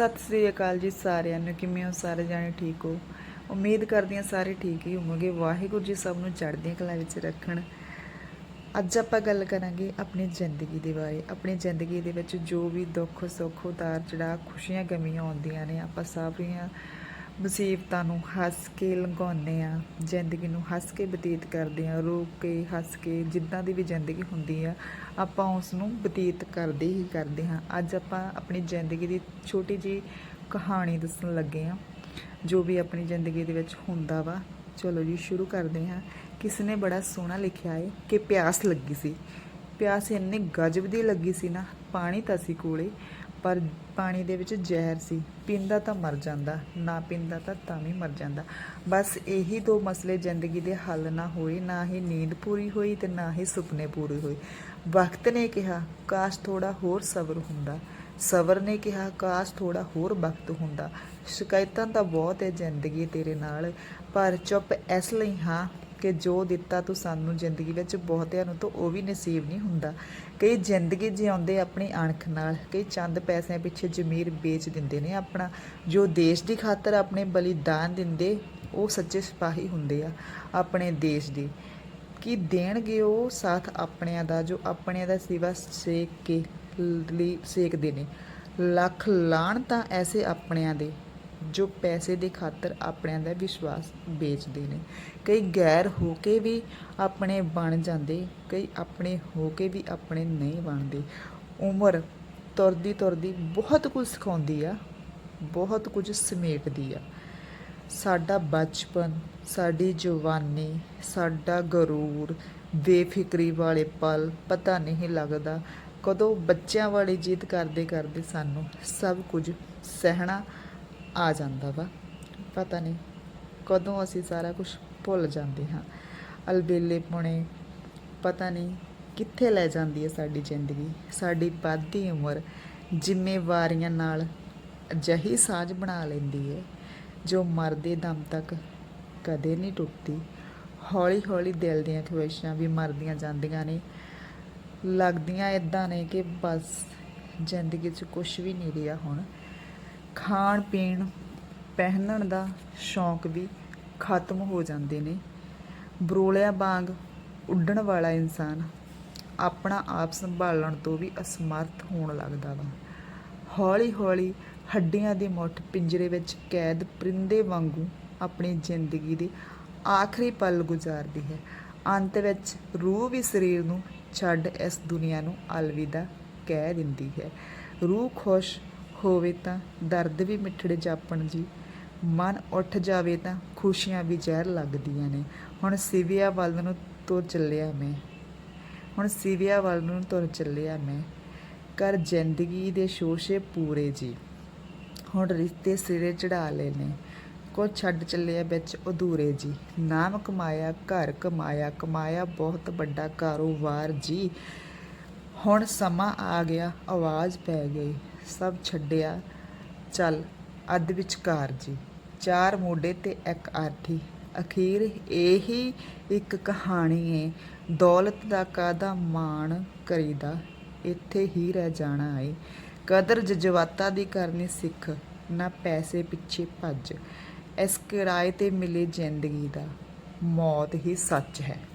ਸਤਿ ਸ੍ਰੀ ਅਕਾਲ ਜੀ ਸਾਰਿਆਂ ਨੂੰ, ਕਿਵੇਂ ਹੋ? ਸਾਰੇ ਜਾਣੇ ਠੀਕ ਹੋ? ਉਮੀਦ ਕਰਦੀ ਹਾਂ ਸਾਰੇ ਠੀਕ ਹੀ ਹੋਵੋਗੇ। ਵਾਹਿਗੁਰੂ ਜੀ ਸਭ ਨੂੰ ਚੜ੍ਹਦੀਆਂ ਕਲਾ ਵਿੱਚ ਰੱਖਣ। ਅੱਜ ਆਪਾਂ ਗੱਲ ਕਰਾਂਗੇ ਆਪਣੀ ਜ਼ਿੰਦਗੀ ਦੇ ਬਾਰੇ। ਆਪਣੀ ਜ਼ਿੰਦਗੀ ਦੇ ਵਿੱਚ ਜੋ ਵੀ ਦੁੱਖ, ਸੁੱਖ ਉਤਾਰ ਚੜਾਅ ਖੁਸ਼ੀਆਂ, ਗਮੀਆਂ ਆਉਂਦੀਆਂ ਨੇ, ਆਪਾਂ ਸਾਰੀਆਂ ਮੁਸੀਬਤਾਂ ਨੂੰ ਹੱਸ ਕੇ ਲੰਘਾਉਂਦੇ ਆ ਜ਼ਿੰਦਗੀ ਨੂੰ ਹੱਸ ਕੇ ਬਤੀਤ ਕਰਦੇ ਆ ਰੋ ਕੇ, ਹੱਸ ਕੇ ਜਿੱਦਾਂ ਦੀ ਵੀ ਜ਼ਿੰਦਗੀ ਹੁੰਦੀ ਆ, ਆਪਾਂ ਉਸ ਨੂੰ ਬਤੀਤ ਕਰਦੇ ਹੀ ਕਰਦੇ ਹਾਂ। ਅੱਜ ਆਪਾਂ ਆਪਣੀ ਜ਼ਿੰਦਗੀ ਦੀ ਛੋਟੀ ਜੀ ਕਹਾਣੀ ਦੱਸਣ ਲੱਗੇ ਆ ਜੋ ਵੀ ਆਪਣੀ ਜ਼ਿੰਦਗੀ ਦੇ ਵਿੱਚ ਹੁੰਦਾ ਵਾ। ਚਲੋ ਜੀ, ਸ਼ੁਰੂ ਕਰਦੇ ਹਾਂ। ਕਿਸ ਨੇ ਬੜਾ ਸੋਹਣਾ ਲਿਖਿਆ ਹੈ ਕਿ ਪਿਆਸ ਲੱਗੀ ਸੀ। ਪਿਆਸ ਇੰਨੀ ਗਜਬ ਦੀ ਲੱਗੀ ਸੀ ਨਾ, ਪਾਣੀ ਤਾਂ ਸੀ ਕੋਲੇ। ਪਰ ਪਾਣੀ ਦੇ ਵਿੱਚ ਜ਼ਹਿਰ ਸੀ। ਪੀਂਦਾ ਤਾਂ ਮਰ ਜਾਂਦਾ, ਨਾ ਪੀਂਦਾ ਤਾਂ ਤਾਂ ਵੀ ਮਰ ਜਾਂਦਾ। ਬਸ ਇਹੀ ਦੋ ਮਸਲੇ ਜ਼ਿੰਦਗੀ ਦੇ ਹੱਲ ਨਾ ਹੋਏ, ਨਾ ਹੀ ਨੀਂਦ ਪੂਰੀ ਹੋਈ ਤੇ ਨਾ ਹੀ ਸੁਪਨੇ ਪੂਰੇ ਹੋਏ। ਵਕਤ ਨੇ ਕਿਹਾ, ਕਾਸ਼ ਥੋੜਾ ਹੋਰ ਸਬਰ ਹੁੰਦਾ। ਸਬਰ ਨੇ ਕਿਹਾ, ਕਾਸ਼ ਥੋੜਾ ਹੋਰ ਵਕਤ ਹੁੰਦਾ। ਸ਼ਿਕਾਇਤਾਂ ਤਾਂ ਬਹੁਤ ਹੈ ਜ਼ਿੰਦਗੀ ਤੇਰੇ ਨਾਲ, ਪਰ ਚੁੱਪ ਇਸ ਲਈ ਹਾਂ ਕਿ ਜੋ ਦਿੱਤਾ ਤੂੰ ਸਾਨੂੰ ਜ਼ਿੰਦਗੀ ਵਿੱਚ ਬਹੁਤਿਆਂ ਨੂੰ, ਤਾਂ ਉਹ ਵੀ ਨਸੀਬ ਨਹੀਂ ਹੁੰਦਾ। ਕਈ ਜ਼ਿੰਦਗੀ ਜਿਉਂਦੇ ਆਪਣੀ ਅਣਖ ਨਾਲ, ਕਈ ਚੰਦ ਪੈਸਿਆਂ ਪਿੱਛੇ ਜ਼ਮੀਰ ਵੇਚ ਦਿੰਦੇ ਨੇ ਆਪਣਾ। ਜੋ ਦੇਸ਼ ਦੀ ਖਾਤਰ ਆਪਣੇ ਬਲੀਦਾਨ ਦਿੰਦੇ, ਉਹ ਸੱਚੇ ਸਿਪਾਹੀ ਹੁੰਦੇ ਆ ਆਪਣੇ ਦੇਸ਼ ਦੇ। ਕੀ ਦੇਣਗੇ ਉਹ ਸਾਥ ਆਪਣਿਆਂ ਦਾ, ਜੋ ਆਪਣਿਆਂ ਦਾ ਸਿਵਾ ਸੇਕ ਕੇ ਲਈ ਸੇਕਦੇ ਨੇ। ਲੱਖ ਲਾਣ ਤਾਂ ਐਸੇ ਆਪਣਿਆਂ ਦੇ। ਜੋ ਪੈਸੇ ਦੇ ਖਾਤਰ ਆਪਣਿਆਂ ਦਾ ਵਿਸ਼ਵਾਸ ਵੇਚਦੇ ਨੇ। ਕਈ ਗੈਰ ਹੋ ਕੇ ਵੀ ਆਪਣੇ ਬਣ ਜਾਂਦੇ, ਕਈ ਆਪਣੇ ਹੋ ਕੇ ਵੀ ਆਪਣੇ ਨਹੀਂ ਬਣਦੇ। ਉਮਰ ਤੁਰਦੀ ਤੁਰਦੀ ਬਹੁਤ ਕੁਝ ਸਿਖਾਉਂਦੀ ਆ, ਬਹੁਤ ਕੁਝ ਸਮੇਟਦੀ ਆ। ਸਾਡਾ ਬਚਪਨ, ਸਾਡੀ ਜਵਾਨੀ, ਸਾਡਾ ਗਰੂਰ, ਬੇਫਿਕਰੀ ਵਾਲੇ ਪਲ ਪਤਾ ਨਹੀਂ ਲੱਗਦਾ। ਕਦੋਂ ਬੱਚਿਆਂ ਵਾਲੀ ਜਿੱਦ ਕਰਦੇ ਕਰਦੇ ਸਾਨੂੰ ਸਭ ਕੁਝ ਸਹਿਣਾ ਆ ਜਾਂਦਾ ਵਾ। ਪਤਾ ਨਹੀਂ ਕਦੋਂ ਅਸੀਂ ਸਾਰਾ ਕੁਝ ਭੁੱਲ ਜਾਂਦੇ ਹਾਂ। ਅਲਬੇਲੇ ਪੁਣੇ, ਪਤਾ ਨਹੀਂ ਕਿੱਥੇ ਲੈ ਜਾਂਦੀ ਹੈ ਸਾਡੀ ਜ਼ਿੰਦਗੀ, ਸਾਡੀ ਵੱਧਦੀ ਉਮਰ। ਜ਼ਿੰਮੇਵਾਰੀਆਂ ਨਾਲ ਅਜਿਹੀ ਸਾਜ਼ ਬਣਾ ਲੈਂਦੀ ਹੈ, ਜੋ ਮਰਦੇ ਦਮ ਤੱਕ ਕਦੇ ਨਹੀਂ ਟੁੱਟਦੀ। ਹੌਲੀ ਹੌਲੀ ਦਿਲ ਦੀਆਂ ਖਵਾਇਸ਼ਾਂ ਵੀ ਮਰਦੀਆਂ ਜਾਂਦੀਆਂ ਨੇ। ਲੱਗਦੀਆਂ ਇਦਾਂ ਨੇ ਕਿ ਬਸ ਜ਼ਿੰਦਗੀ 'ਚ ਕੁਝ ਵੀ ਨਹੀਂ ਰਿਹਾ ਹੁਣ। ਖਾਣ ਪੀਣ ਪਹਿਨਣ ਦਾ ਸ਼ੌਂਕ ਵੀ ਖਤਮ ਹੋ ਜਾਂਦੇ ਨੇ। ਬਰੋਲਿਆਂ ਵਾਂਗ ਉੱਡਣ ਵਾਲਾ ਇਨਸਾਨ ਆਪਣਾ ਆਪ ਸੰਭਾਲਣ ਤੋਂ ਵੀ ਅਸਮਰਥ ਹੋਣ ਲੱਗਦਾ ਵਾ। ਹੌਲੀ ਹੌਲੀ ਹੱਡੀਆਂ ਦੀ ਮੁੱਠ ਪਿੰਜਰੇ ਵਿੱਚ ਕੈਦ ਪਰਿੰਦੇ ਵਾਂਗੂ ਆਪਣੀ ਜ਼ਿੰਦਗੀ ਦੇ ਆਖਰੀ ਪਲ ਗੁਜ਼ਾਰਦੀ ਹੈ। ਅੰਤ ਵਿੱਚ ਰੂਹ ਵੀ ਸਰੀਰ ਨੂੰ ਛੱਡ ਇਸ ਦੁਨੀਆ ਨੂੰ ਅਲਵਿਦਾ ਕਹਿ ਦਿੰਦੀ ਹੈ। ਰੂਹ ਖੁਸ਼ ਹੋਵੇ ਤਾਂ ਦਰਦ ਵੀ ਮਿੱਠੜੇ ਜਾਪਣ ਜੀ। ਮਨ ਉੱਠ ਜਾਵੇ ਤਾਂ ਖੁਸ਼ੀਆਂ ਵੀ ਜ਼ਹਿਰ ਲੱਗਦੀਆਂ ਨੇ। ਹੁਣ ਸਿਵਿਆ ਵੱਲ ਨੂੰ ਤੁਰ ਚੱਲਿਆ ਮੈਂ। ਹੁਣ ਸਿਵਿਆ ਵੱਲ ਨੂੰ ਤੁਰ ਚੱਲਿਆ ਮੈਂ। ਕਰ ਜ਼ਿੰਦਗੀ ਦੇ ਸ਼ੋਸ਼ੇ ਪੂਰੇ ਜੀ। ਹੁਣ ਰਿਸ਼ਤੇ ਸਿਰੇ ਚੜਾ ਲਏ ਨੇ। ਕੋ ਛੱਡ ਚੱਲਿਆ ਵਿੱਚ ਅਧੂਰੇ ਜੀ। ਨਾਮ ਕਮਾਇਆ, ਘਰ ਕਮਾਇਆ ਕਮਾਇਆ ਬਹੁਤ ਵੱਡਾ ਕਾਰੋਬਾਰ ਜੀ। ਹੁਣ ਸਮਾਂ ਆ ਗਿਆ, ਆਵਾਜ਼ ਪੈ ਗਈ। ਸਭ ਛੱਡਿਆ। ਚੱਲ, ਅੱਧ ਵਿਚਕਾਰ ਜੀ। ਚਾਰ ਮੋਢੇ ਤੇ ਇੱਕ ਆਰਥੀ ਅਖੀਰ ਇਹੀ ਇੱਕ ਕਹਾਣੀ ਏ। ਦੌਲਤ ਦਾ ਕਾਦਾ ਮਾਣ ਕਰੀਦਾ? ਇੱਥੇ ਹੀ ਰਹਿ ਜਾਣਾ ਏ। ਕਦਰ ਜਜ਼ਬਾਤਾਂ ਦੀ ਕਰਨੀ ਸਿੱਖ, ਨਾ ਪੈਸੇ ਪਿੱਛੇ ਭੱਜ। ਇਸ ਕਿਰਾਏ ਤੇ ਮਿਲੇ ਜ਼ਿੰਦਗੀ ਦਾ। ਮੌਤ ਹੀ ਸੱਚ ਹੈ।